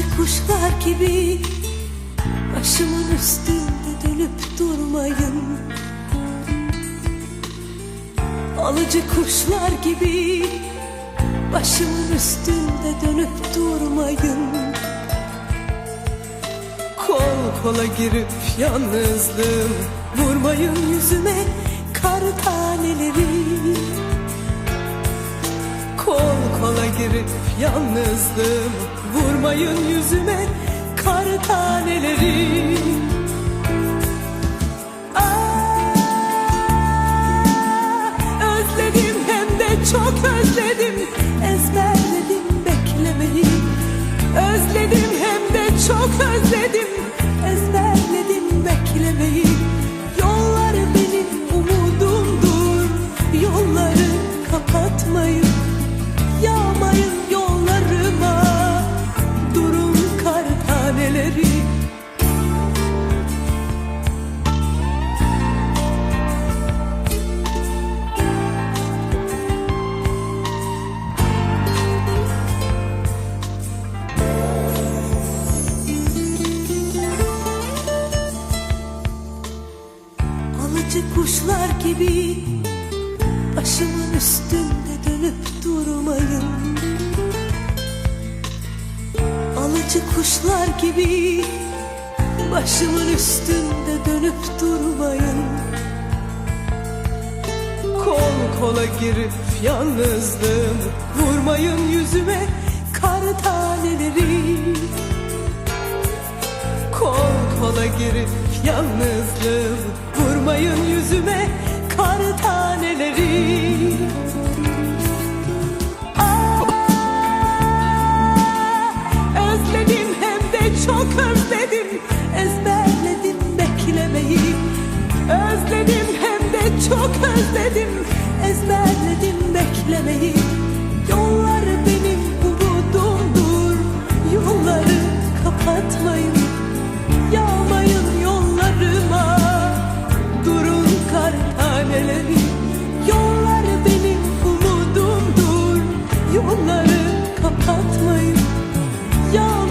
kuşlar gibi. Başımın üstünde dönüp durmayın. Alıcı kuşlar gibi. Başımın üstünde dönüp durmayın. Kol kola girip yalnızlığım. Vurmayın yüzüme kar taneleri. Kol kola girip yalnızlığım Vurmayın yüzüme kar taneleri. Aa, Özledim hem de çok özledim Alıcı kuşlar gibi Başımın üstünde dönüp durmayın. Alıcı kuşlar gibi Başımın üstünde dönüp durmayın. Kol kola girip yalnızlığım Vurmayın yüzüme kar taneleri. Kol kola girip yalnızlığım ezberledim beklemeyi. Yolları benim umudumdur. Yolları kapatmayın. Yağmayın yollarıma. Durun kar taneleri. Yolları benim umudumdur. Yolları kapatmayın. Yağmayın